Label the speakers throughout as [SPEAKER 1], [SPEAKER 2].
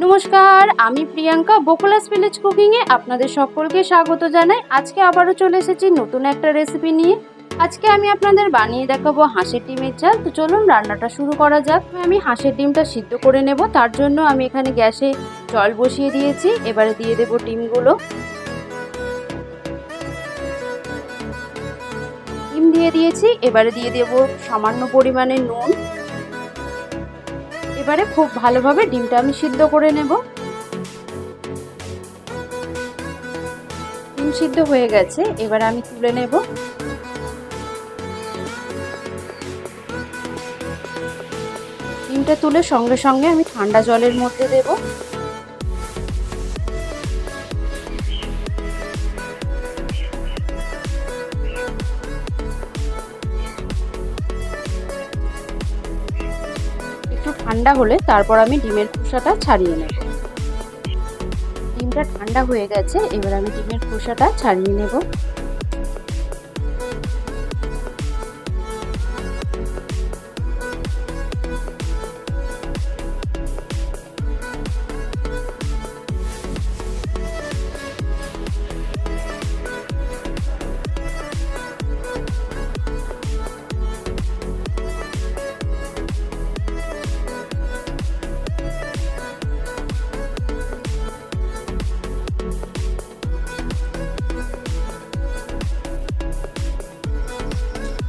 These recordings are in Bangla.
[SPEAKER 1] নমস্কার, আমি প্রিয়াঙ্কা বকুলাস ভিলেজ কুকিংয়ে আপনাদের সকলকে স্বাগত জানাই। আজকে আবারও চলে এসেছি নতুন একটা রেসিপি নিয়ে। আজকে আমি আপনাদের বানিয়ে দেখাবো হাঁসের ডিমের ঝাল। তো চলুন রান্নাটা শুরু করা যাক। আমি হাঁসের ডিমটা সিদ্ধ করে নেব। তার জন্য আমি এখানে গ্যাসে জল বসিয়ে দিয়েছি। এবারে দিয়ে দেবো ডিমগুলো। ডিম দিয়ে দিয়েছি। এবারে দিয়ে দেবো সামান্য পরিমাণে নুন। এবারে খুব ভালোভাবে ডিমটা আমি সিদ্ধ করে নেব। ডিম সিদ্ধ হয়ে গেছে, এবার আমি তুলে নেব। ডিমটা তুলে সঙ্গে সঙ্গে আমি ঠান্ডা জলের মধ্যে দেব। ঠান্ডা হলে তারপর আমি ডিমের খোসাটা ছাড়িয়ে নেব। ডিমটা ঠান্ডা হয়ে গেছে, এবার আমি ডিমের খোসাটা ছাড়িয়ে নেব।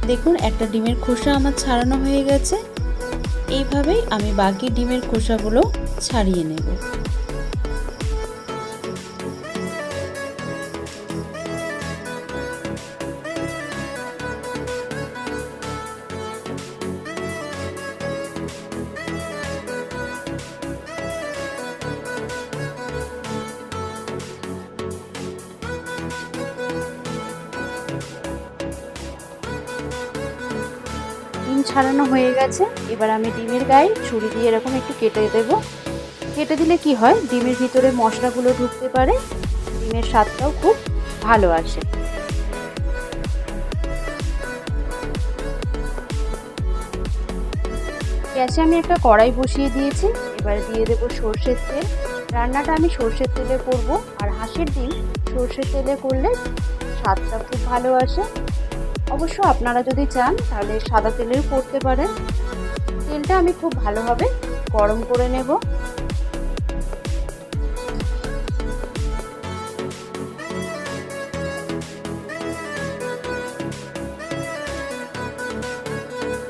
[SPEAKER 2] দেখুন, একটা ডিমের খোসা আমার ছাড়ানো হয়ে গেছে। এইভাবেই আমি বাকি ডিমের খোসাগুলো ছাড়িয়ে নেব।
[SPEAKER 1] ছাড়ানো হয়ে গেছে। এবার আমি ডিমের গায়ে ছুরি দিয়ে এরকম একটু কেটে দেব। কেটে দিলে কি হয়? ডিমের ভিতরে মশলাগুলো ঢুকতে পারে। ডিমের স্বাদটাও খুব ভালো আসে। গ্যাসে আমি একটা কড়াই বসিয়ে দিয়েছি। এবার দিয়ে দেবো সর্ষের তেল। রান্নাটা আমি সর্ষের তেলে করব। আর হাঁসের ডিম সর্ষের তেলে করলে স্বাদটা খুব ভালো আসে। অবশ্য আপনারা যদি চান, তাহলে সাদা তেলের করতে পারেন। তেলটা আমি খুব ভালোভাবে গরম করে নেব।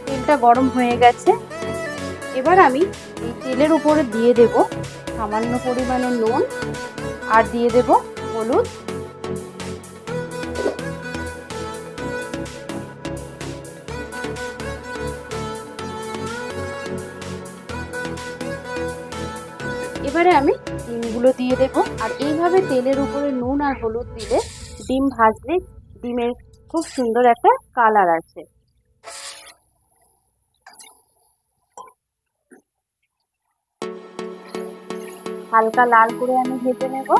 [SPEAKER 1] তেলটা গরম হয়ে গেছে। এবার আমি এই তেলের উপরে দিয়ে দেব সামান্য পরিমাণে নুন, আর দিয়ে দেব হলুদ। এবারে আমি ডিমগুলো দিয়ে দেব। আর এইভাবে তেলের উপরে নুন আর হলুদ দিলে ডিম ভাজলে ডিমের খুব সুন্দর একটা কালার আছে হালকা লাল করে আমি ভেজে নেব।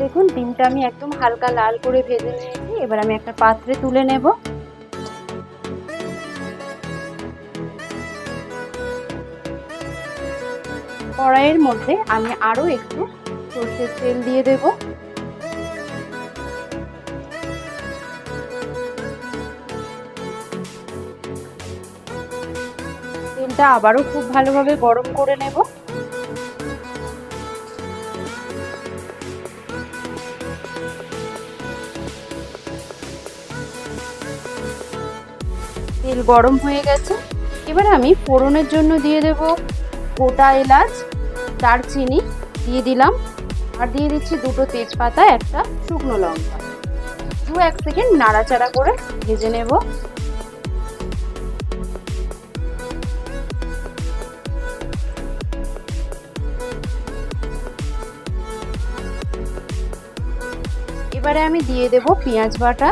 [SPEAKER 1] দেখুন, ডিমটা আমি একদম হালকা লাল করে ভেজে নিয়েছি। এবার আমি একটা পাত্রে তুলে নেব। কড়াইয়ের মধ্যে আমি আরও একটু সর্ষের তেল দিয়ে দেব। তেলটা আবারও খুব ভালোভাবে গরম করে নেব। তেল গরম হয়ে গেছে। এবার আমি ফোড়নের জন্য দিয়ে দেব গোটা এলাচ। দারচিনি দিয়ে দিলাম। আর দিয়ে দিচ্ছি দুটো তেজপাতা, একটা শুকনো লঙ্কা। দু এক সেকেন্ড নাড়াচাড়া করে ভেজে নেব। এবারে আমি দিয়ে দেব পেঁয়াজ বাটা।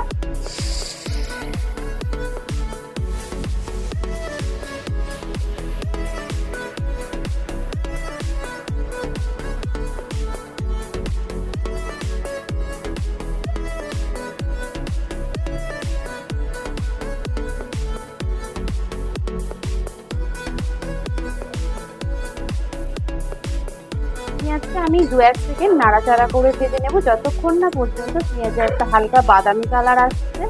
[SPEAKER 1] আমি দু এক সেকেন্ড নাড়াচাড়া করে ভেজে নেব। যতক্ষণ না পর্যন্ত পেঁয়াজের একটা হালকা বাদামি কালার আসছে।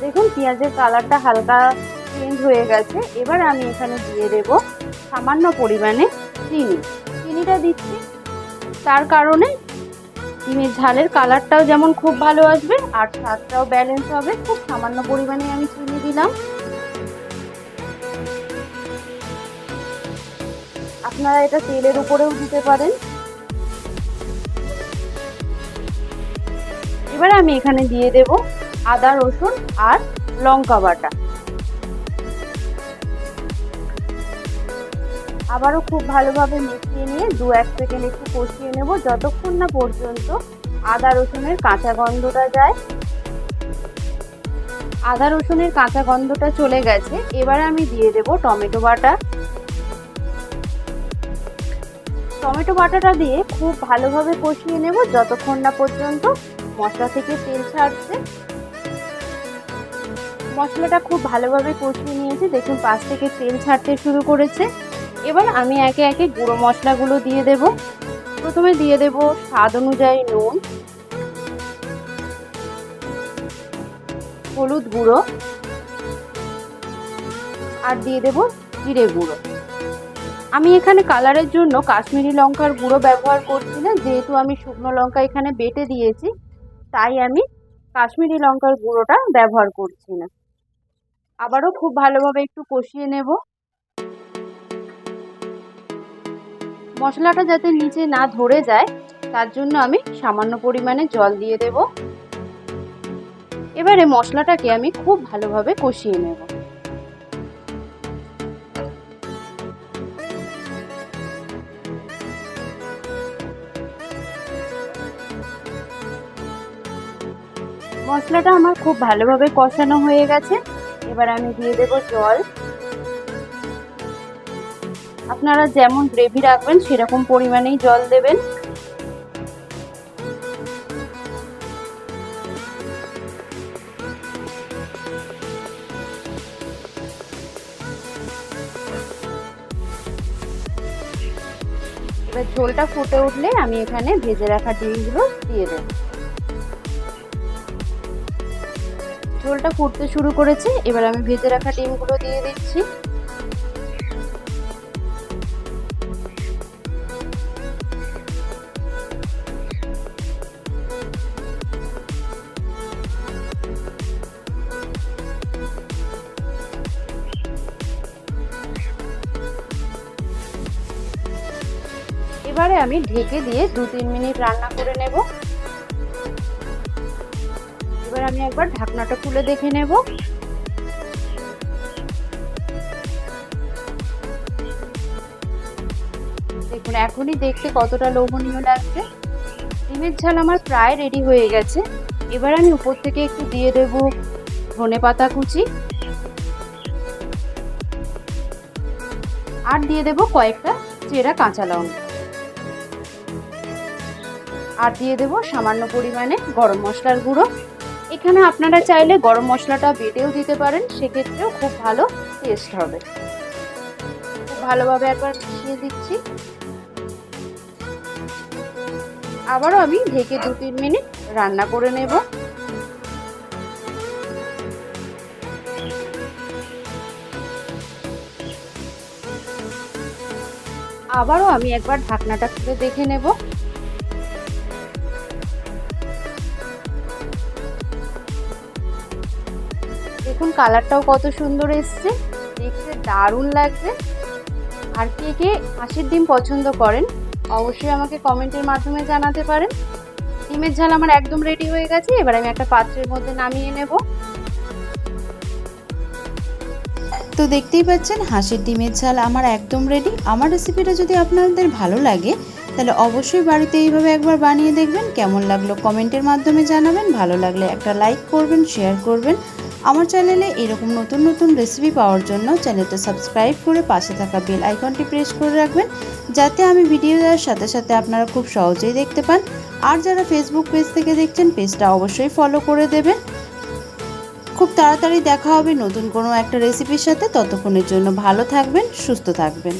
[SPEAKER 1] দেখুন, পেঁয়াজের কালারটা হালকা চেঞ্জ হয়ে গেছে। এবার আমি এখানে দিয়ে দেব সামান্য পরিমাণে চিনি। চিনিটা দিচ্ছি। তার কারণে ডিমের ঝালের কালারটাও যেমন খুব ভালো আসবে আর স্বাদটাও ব্যালেন্স হবে, খুব সামান্য পরিমাণে আমি চিনি দিলাম। আপনারা এটা তেলের উপরেও দিতে পারেন। এবার আমি এখানে দিয়ে দেব আদা, রসুন আর লঙ্কা বাটা। আবারও খুব ভালোভাবে মিশিয়ে নিয়ে দু এক সেকেন্ড একটু কষিয়ে নেব। যতক্ষণ না পর্যন্ত আদা রসুনের কাঁচা গন্ধটা যায়। আদা রসুনের কাঁচা গন্ধটা চলে গেছে। এবার আমি দিয়ে দেব টমেটো বাটা। টমেটো বাটাটা দিয়ে খুব ভালোভাবে কষিয়ে নেব যতক্ষণ না পর্যন্ত মশলা থেকে তেল ছাড়ছে। মশলাটা খুব ভালোভাবে কষিয়ে নিয়েছি। দেখুন, পাশ থেকে তেল ছাড়তে শুরু করেছে। এবার আমি একে একে গুঁড়ো মশলাগুলো দিয়ে দেব। প্রথমে দিয়ে দেব স্বাদ অনুযায়ী নুন, হলুদ গুঁড়ো, আর দিয়ে দেব জিরে গুঁড়ো। আমি এখানে কালারের জন্য কাশ্মীরি লঙ্কার গুঁড়ো ব্যবহার করছি না, যেহেতু আমি শুকনো লঙ্কা এখানে বেটে দিয়েছি, তাই আমি কাশ্মীরি লঙ্কার গুঁড়োটা ব্যবহার করছি না। আবারও খুব ভালোভাবে একটু কষিয়ে নেব। মশলাটা যাতে নিচে না ধরে যায়, তার জন্য আমি সামান্য পরিমাণে জল দিয়ে দেব। এবারে মশলাটাকে আমি খুব ভালোভাবে কষিয়ে নেব। মশলাটা আমার খুব ভালোভাবে কষানো হয়ে গেছে। এবার আমি দিয়ে দেব জল। আপনারা যেমন গ্রেভি রাখবেন, সেরকম পরিমাণেই জল দেবেন। এবার ঝোলটা ফুটে উঠলে আমি এখানে ভেজে রাখা ডিমগুলো দিয়ে দেব। ঝোলটা ফুটতে শুরু করেছে, এবার আমি ভেজে রাখা ডিমগুলো দিয়ে দিচ্ছি। এবারে আমি ঢেকে দিয়ে দু তিন মিনিট রান্না করে নেব। এবার আমি একবার ঢাকনাটা খুলে দেখে নেব। দেখুন, এখনই দেখতে কতটা লোভনীয় লাগছে। ডিমের ঝাল আমার প্রায় রেডি হয়ে গেছে। এবার আমি উপর থেকে একটু দিয়ে দেব ধনে পাতা কুচি। আর দিয়ে দেব কয়েকটা চেরা কাঁচা লঙ্কা। আর দিয়ে দেব সামান্য পরিমাণে গরম মশলার গুঁড়ো। এখানে আপনারা চাইলে গরম মশলাটা বেটেও দিতে পারেন, সেক্ষেত্রেও খুব ভালো টেস্ট হবে। খুব ভালোভাবে একবার মিশিয়ে দিচ্ছি। আবারও আমি ঢেকে দু তিন মিনিট রান্না করে নেব। আবারও আমি একবার ঢাকনাটা খুলে দেখে নেব। দেখুন কালারটাও কত সুন্দর এসছে। দেখতে দারুণ লাগছে। আর কে কে হাঁসের ডিম পছন্দ করেন, অবশ্যই আমাকে কমেন্টের মাধ্যমে জানাতে পারেন। ডিমের ঝাল আমার একদম রেডি হয়ে গেছে, এবার আমি একটা পাত্রের মধ্যে নামিয়ে নেব।
[SPEAKER 2] তো দেখতেই পাচ্ছেন, হাঁসের ডিমের ঝাল আমার একদম রেডি আমার রেসিপিটা যদি আপনাদের ভালো লাগে, তাহলে অবশ্যই বাড়িতে এইভাবে একবার বানিয়ে দেখবেন। কেমন লাগল কমেন্টের মাধ্যমে জানাবেন। ভালো লাগলে একটা লাইক করবেন শেয়ার করবেন। আমার চ্যানেলে এরকম নতুন নতুন রেসিপি পাওয়ার জন্য চ্যানেলটা সাবস্ক্রাইব করে পাশে থাকা বেল আইকনটি প্রেস করে রাখবেন, যাতে আমি ভিডিও দেওয়ার সাথে সাথে আপনারা খুব সহজেই দেখতে পান। আর যারা ফেসবুক পেজ থেকে দেখছেন পেজটা অবশ্যই ফলো করে দেবেন। খুব তাড়াতাড়ি দেখা হবে নতুন কোনো একটা রেসিপির সাথে। ততক্ষণের জন্য ভালো থাকবেন, সুস্থ থাকবেন।